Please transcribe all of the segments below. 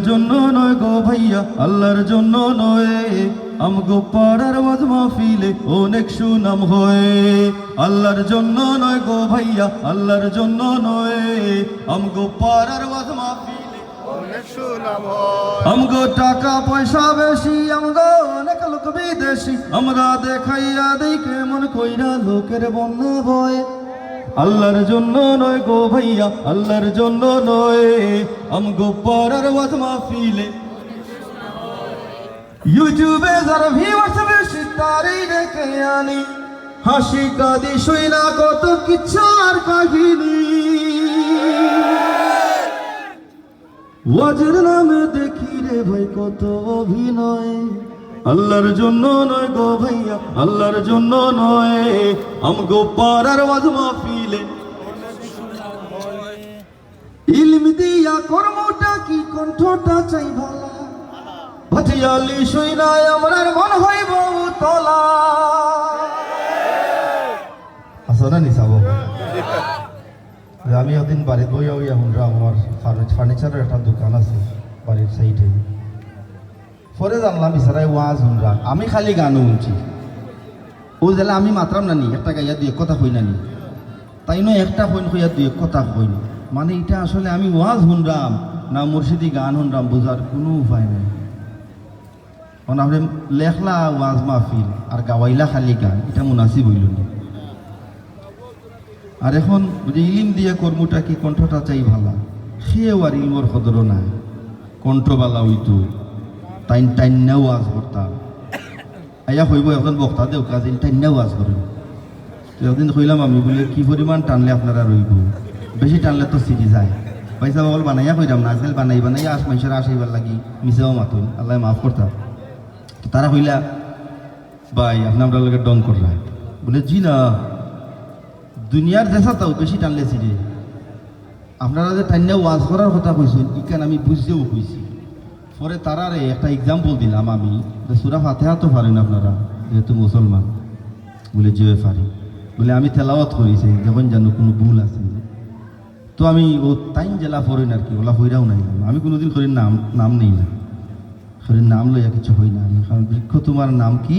জন্য নয় গো ভাইয়া, আল্লাহর জন্য নয়। আমগো পাড়ার ওয়াজ মাহফিলে অনেক সুনাম হয়। আল্লাহর জন্য নয় গো ভাইয়া, আল্লাহর জন্য নয়। আমগো পাড়ার মাহফিলে অনেক সুনাম হয়। আমগো টাকা পয়সা বেশি, আমগো অনেক লোক বিদেশি। আমরা দেখাইয়া দেই কেমন কইরা লোকের বন্যা ভয় আল্লাহর জন্য নয় গো ভাইয়া, আল্লাহর জন্য নয়। আমগো পাড়ার ওয়াজ মাহফিলে। ইউটিউবে যারা ভিউয়ার্স বেশি, তারই ডেকে আনি। হাসি কাঁদি শুই না কত কিচ্ছু আর কাহিনী। ওয়াজের নামে দেখি রে ভাই কত অভিনয়। আল্লাহর জন্য নয় গো ভাইয়া, আল্লাহর জন্য নয়। আমগো পাড়ার ওয়াজ মাহফিলে ইলম দিয়া কর্মটা কি, কণ্ঠটা চাই ভালা। ভাটিয়ালি শুই নাই আমরার মন হইব তলা। আসলে নি চাব যে আমি ওদিন বাড়িতে বই ওই আমরা আমার ফার্নিচারের একটা দোকান আছে, বাড়ির সাইডে। পরে জানলাম ইসারাই ওয়াজ শুনরা আমি খালি গানও শুনছি। ও জেলা আমি মাত্রাম নানি, একটা গাইয়া দুই কথা কই নানি। তাই নয়, একটা হইন কইয়া দুই কথা কইন। মানে এটা আসলে আমি ওয়াজ শুনরাম, না মুর্শিদি গান শুনরাম, বোঝার কোনো উপায় নাই। কারণ আপনি লেখলা ওয়াজ মাহফিল, আর গাওয়াইলা খালি গান এটা মুনাসিব হইল না। আর এখন যে ইলিম দিয়ে কর্মটা কি কণ্ঠটা চাই ভালা? সেও আর ইলমর সদরও নাই। কণ্ঠবালা হইতো টাইন টাইন্যাও ওয়াজ করতাম আইয়া হইব এখন বক্তা দেও কাজিন টাইন্যাও ওয়াজ করেন তো একদিন কইলাম আমি বলে, কি পরিমাণ টানলে আপনারা রইব বেশি টানলে তো সিটি যায়। পয়সা বল বানাইয়া কইরাম না আসলে বানাই বানাইয়া আস মানুষের আসইবার লাগি মিশাও মাতুন। আল্লাহ মাফ করতাম তো তারা কইলা, ভাই, আপনি আমরা লোকের ডং করলা। বলে, জি না। দুনিয়ার দেশা তাও বেশি টানলে রে আপনারা যে টান্যা ওয়াজ করার কথা কইছেন ইকান আমি বুঝতেও কইছি। পরে তারারে একটা এক্সাম্পল দিলাম আমি সুরা ফাতেহা তো পারেন আপনারা, যেহেতু মুসলমান। বলে যে পারি। বলে, আমি তেলাওয়াত করেছি যখন জানো কোনো ভুল আছে। তো আমি ও টাইম জেলা ফরেন আর কি, ওলা হইরাও নাই আমি। কোনোদিন করির নাম নাম নেই না। শরীর নাম লইয়া কিছু হই না আমি, কারণ বৃক্ষ তোমার নাম কি?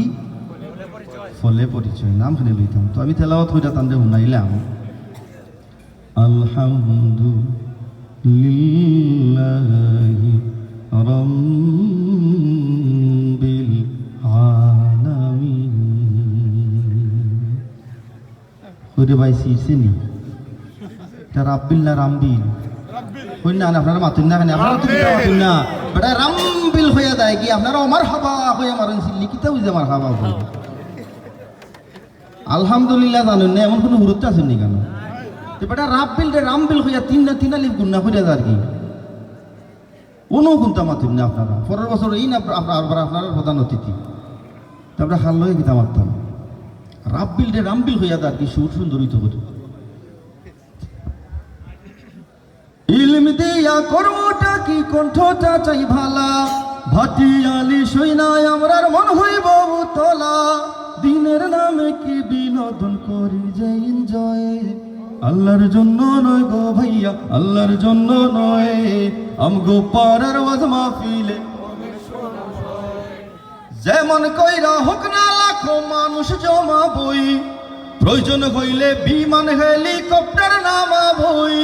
ফলে পরিচয় নাম খানে লইতাম। তো আমি তেলাওয়াত হইটা তান্দে শুনাইলাম, আলহামদুলিল্লাহি সিরসেনি এটা রাব্বিল না রামবিল না আপনারা মাতুন না কেন আপনারা তো মাতুন না বেটা রামবিল হইয়া যায় কি আপনারা আমার হাবা হইয়া মারেন সিল্লি কিতা বুঝে আমার হাবা হইয়া আলহামদুলিল্লাহ জানুন না এমন কোনো গুরুত্ব আছে নি কেন বেটা রাব্বিল রে রামবিল হইয়া তিন না তিন আলিফ গুন্না হইয়া যায় কি কোনো গুনতা মাতুন না আপনারা পরের বছর এই না আপনার আপনার প্রধান অতিথি তারপরে হাল লয়ে গীতা মারতাম হইয়া আর কি সুর সুন্দর হইতে? হতো ইলম দিয়া কি, কণ্ঠটা চাই ভালা। সইনায় আমরার মন হইব তোলা দিনের নামে কি বিনোদন করি যে এনজয় আল্লাহর জন্য নয় গো ভাইয়া, আল্লাহর জন্য নয়। আমগো পাড়ার ওয়াজ মাহফিলে। যেমন কইরা হোক না লাখো মানুষ জমা বই। প্রয়োজন হইলে বিমান, হেলিকপ্টার নামা বই।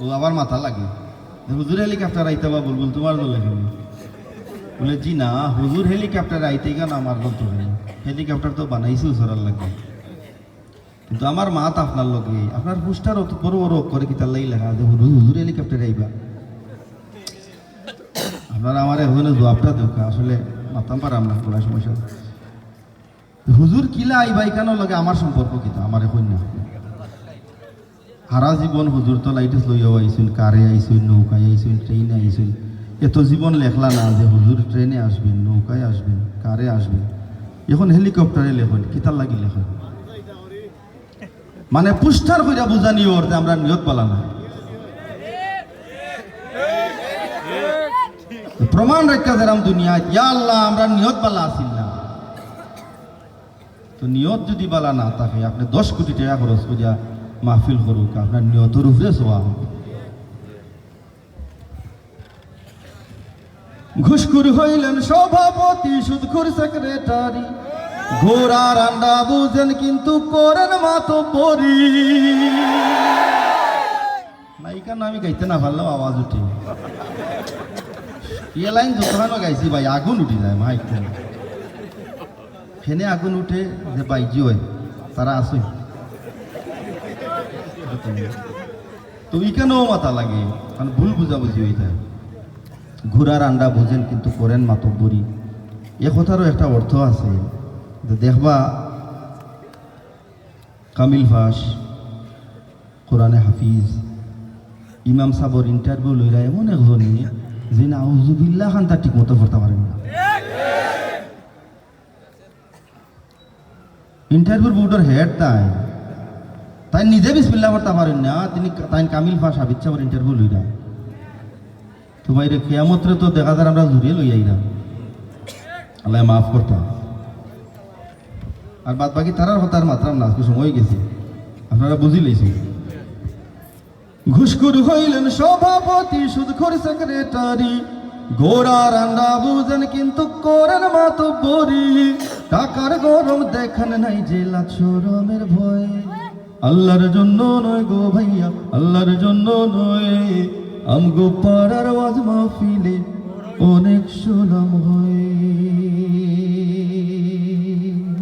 ও, আবার মাথা লাগে। হুজুর হেলিকপ্টার আইতে বা বলবুল তোমার লাগে বলে, জি না, হুজুর হেলিকপ্টার আইতে গান আমার তো হেলিকপ্টার তো বানাইছি উসরার লাগে। কিন্তু আমার মাত আপনার লগে। আপনার পুস্টার অত বড় বড় করে কি তার লাগি লেখা হুজুর হেলিকপ্টার আইবা। আপনারা আমার এখন জবাবটা দেখা, আসলে মাতাম পারাম না কোনো সমস্যা হুজুর কিলা আইবা কেন লগে আমার সম্পর্ক কিতা আমার এখন না। হারা জীবন হুজুর তো লাইটেস লইয়াও আইসুন, কারে আইসুন, নৌকায় আইসুন, ট্রেনে আইসুন। এত জীবন লেখলা না যে হুজুর ট্রেনে আসবেন, নৌকায় আসবেন, কারে আসবেন। এখন হেলিকপ্টারে লেখন, কিতার লাগি লেখন। মানে পুষ্টার কইরা বুঝানি ওর যে আমরা নিয়ত পালা না। প্রমাণ রেখা দিলাম দুনিয়ায়। ইয়া আল্লাহ, আমরা নিয়ত বালা আসিল না। তো নিয়ত যদি বালা না থাকে, আপনি দশ কোটি টাকা খরচ করিয়া মাহফিল করুক, আপনার নিয়ত উপরে সোয়া হবে। ঘুষখুর হইলেন সভাপতি, সুদখুর সেক্রেটারি ঘোড়া রান্ডা বুঝেন, কিন্তু করেন মাতো পরি মাইকা না আমি গাইতে না পারলাম, আওয়াজ উঠে। ইয়ে লাইন যতখানো গাইছি ভাই, আগুন উঠি যায় মাইক ফেনে আগুন উঠে যে বাইজি হয় তারা আসে তো ইখানেও মাথা লাগে? কারণ ভুল বুঝাবুঝি হয়ে যায় ঘোড়ার আন্ডা বোঝেন কিন্তু করেন মাতব্বরি এ কথারও একটা অর্থ আছে যে দেখবা, কামিল ফাস কোরআনে হাফিজ, ইমাম সাবর ইন্টারভিউ লইরা এমন একজনে যে নাউজুবিল্লাহ খান তার ঠিক মতো করতে পারেন না। ইন্টারভিউর বোর্ডের হেড তাই। তাই নিজে বিসমিল্লাহ করতে পারেন না, তিনি তাই কামিল ফাস হাবিজ সাবর ইন্টারভিউ লইরা। তো বাইরে কেয়ামতরে তো দেখা যায় আমরা জুড়িয়ে লই আইরা। আল্লাহ মাফ করতাম আর বাদ বাকি তারার কথার মাত্রাম না, আজকে সময় গেছে। আপনারা বুঝি লইছি ঘুষখুর হইলেন সভাপতি, সুদখোর সেক্রেটারি গোড়া রান্না বুঝেন কিন্তু করেন মাতো বরি টাকার গরম দেখেন নাই জেলা চরমের ভয়। আল্লাহর জন্য নয় গো ভাইয়া, আল্লাহর জন্য নয়। আমগো পাড়ার ওয়াজ মাহফিলে অনেক সুনাম হয়।